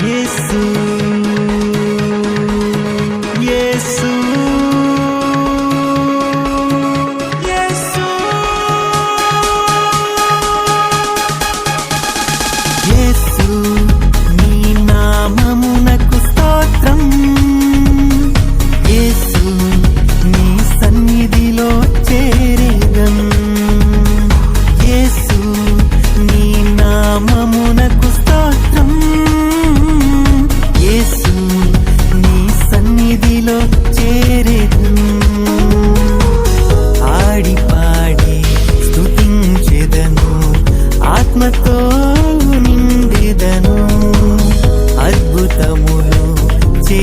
Yesu. పెట్టను అద్భుతములు చే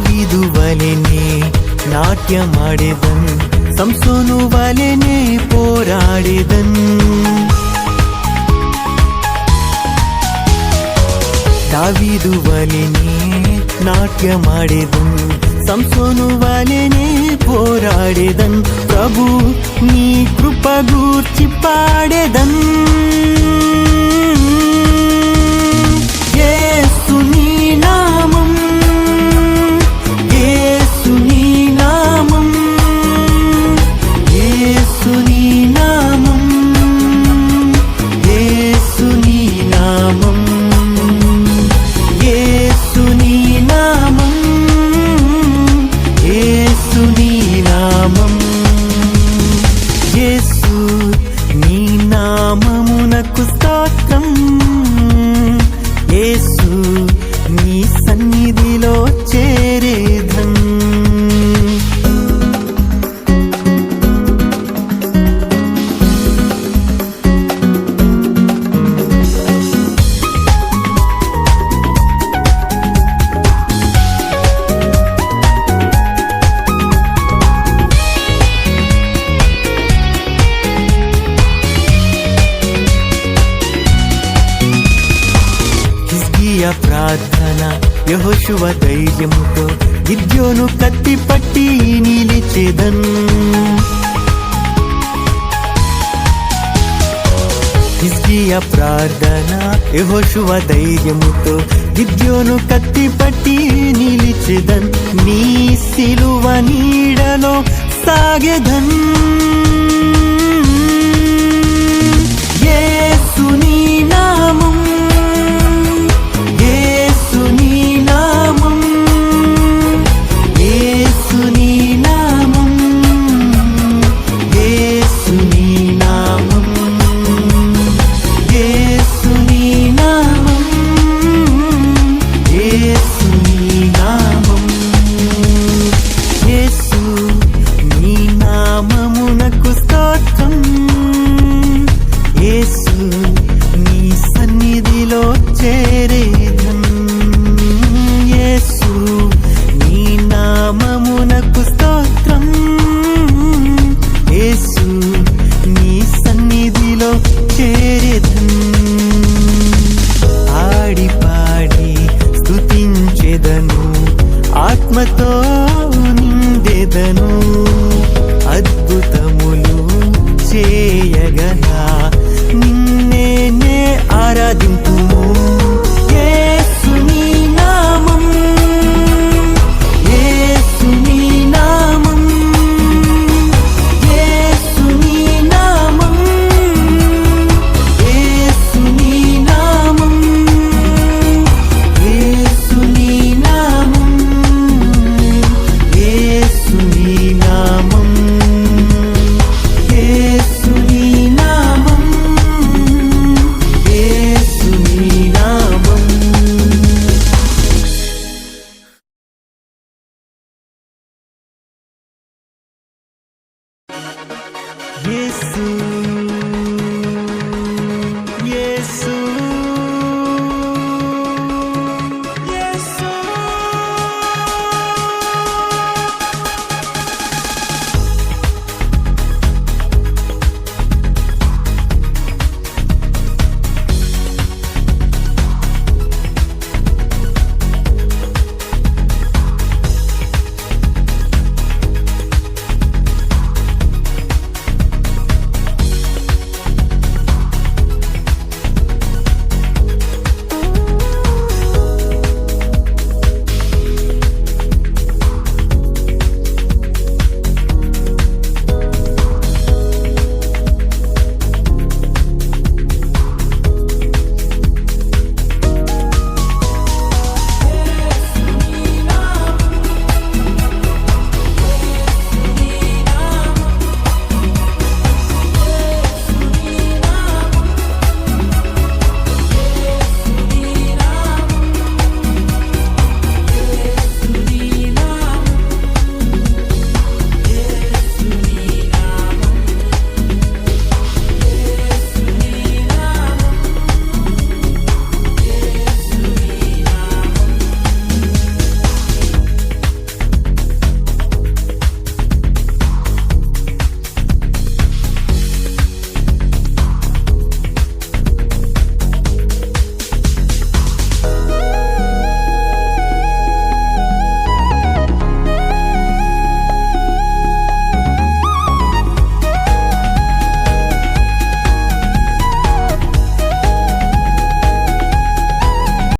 ದಾವಿದುವಲೆನೆ ನಾಟ್ಯ ಮಾಡಿದನ್ ಸಂಸೋನು ವಲೆನೆ ಪೋರಾಡಿದನ್ ದಾವಿದುವಲೆನೆ ನಾಟ್ಯ ಮಾಡಿದನ್ ಸಂಸೋನು ವಲೆನೆ ಪೋರಾಡಿದನ್ ಪ್ರಭು ನೀ ಕೃಪಗೂರ್ಚಿ ಪಾಡೆದನ್ నీకు స్తోత్రం ప్రార్థన యహోశువ ధైర్యంతో గిద్యోను కత్తి పట్టి నిలిచెదన్. హిజ్కియ ప్రార్థన యహోశువ ధైర్యముతో గిద్యోను కత్తి పట్టి నిలిచెదన్. నీ సిలువ నీడలో సాగెదన్. see